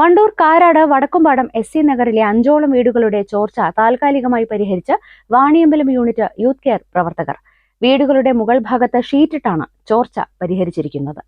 Wandoor Karad Vadakkumpadam S C നഗറിലെ അഞ്ചോളം വീടുകളുടെ ചോർച്ച താൽക്കാലികമായി പരിഹരിച്ച് വാണിയമ്പലം യൂണിറ്റ് യൂത്ത് കെയർ പ്രവർത്തകർ. വീടുകളുടെ മുകൾ ഭാഗത്ത് ഷീറ്റിട്ടാണ് ചോർച്ച പരിഹരിച്ചിരിക്കുന്നത്.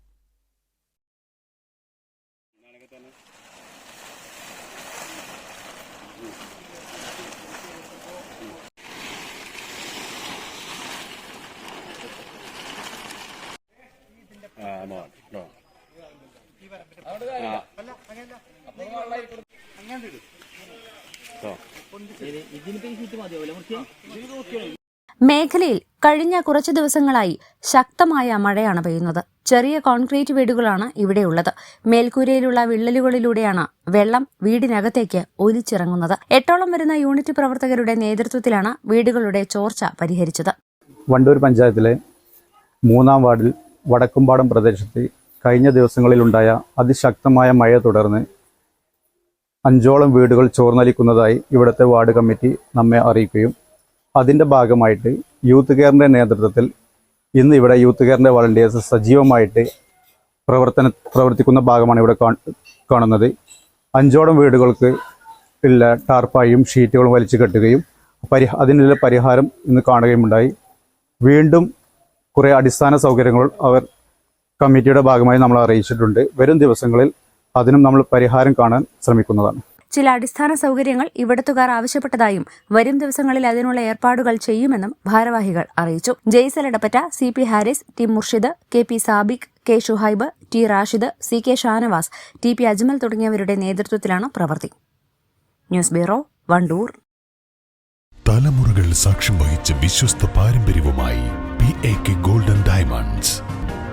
മേഖലയിൽ കഴിഞ്ഞ കുറച്ചു ദിവസങ്ങളായി ശക്തമായ മഴയാണ് പെയ്യുന്നത്. ചെറിയ കോൺക്രീറ്റ് വീടുകളാണ് ഇവിടെയുള്ളത്. മേൽക്കൂരയിലുള്ള വിള്ളലുകളിലൂടെയാണ് വെള്ളം വീടിനകത്തേക്ക് ഒലിച്ചിറങ്ങുന്നത്. എട്ടോളം വരുന്ന യൂണിറ്റ് പ്രവർത്തകരുടെ നേതൃത്വത്തിലാണ് വീടുകളുടെ ചോർച്ച പരിഹരിച്ചത്. വണ്ടൂർ പഞ്ചായത്തിലെ മൂന്നാം വാർഡിൽ വടക്കുംപാടം പ്രദേശത്ത് കഴിഞ്ഞ ദിവസങ്ങളിലുണ്ടായ അതിശക്തമായ മഴ തുടർന്ന് അഞ്ചോളം വീടുകൾ ചോർന്നലിക്കുന്നതായി ഇവിടുത്തെ വാർഡ് കമ്മിറ്റി നമ്മെ അറിയിക്കുകയും അതിന്റെ ഭാഗമായിട്ട് യൂത്ത് കെയറിന്റെ നേതൃത്വത്തിൽ ഇന്ന് ഇവിടെ യൂത്ത് കെയറിന്റെ വളണ്ടിയേഴ്സ് സജീവമായിട്ട് പ്രവർത്തന പ്രവർത്തിക്കുന്ന ഭാഗമാണ് ഇവിടെ കാണുന്നത്. അഞ്ചോളം വീടുകൾക്ക് ഉള്ള ടാർപ്പായും ഷീറ്റുകളും വലിച്ചു കെട്ടുകയും പരിഹ അതിനുള്ള പരിഹാരം ഇന്ന് കാണുകയുമുണ്ടായി. വീണ്ടും കുറേ അടിസ്ഥാന സൗകര്യങ്ങൾ അവർ കമ്മിറ്റിയുടെ ഭാഗമായി നമ്മൾ അറിയിച്ചിട്ടുണ്ട്. വരും ദിവസങ്ങളിൽ അതിനും നമ്മൾ പരിഹാരം കാണാൻ ശ്രമിക്കുന്നതാണ്. ചില അടിസ്ഥാന സൗകര്യങ്ങൾ ഇവിടത്തുകാർ ആവശ്യപ്പെട്ടതായും വരും ദിവസങ്ങളിൽ അതിനുള്ള ഏർപ്പാടുകൾ ചെയ്യുമെന്നും ഭാരവാഹികൾ അറിയിച്ചു. Jaisal Edappatta C P Haris T Murshid K P Sabik K. Shuhaib T Rashid C K Shanavas T P Ajmal തുടങ്ങിയവരുടെ നേതൃത്വത്തിലാണ് പ്രവൃത്തി. News bureau Wandoor. തലമുറകൾ സാക്ഷ്യം വഹിച്ച വിശ്വസ്ത പാരമ്പര്യവുമായി P A K golden diamonds.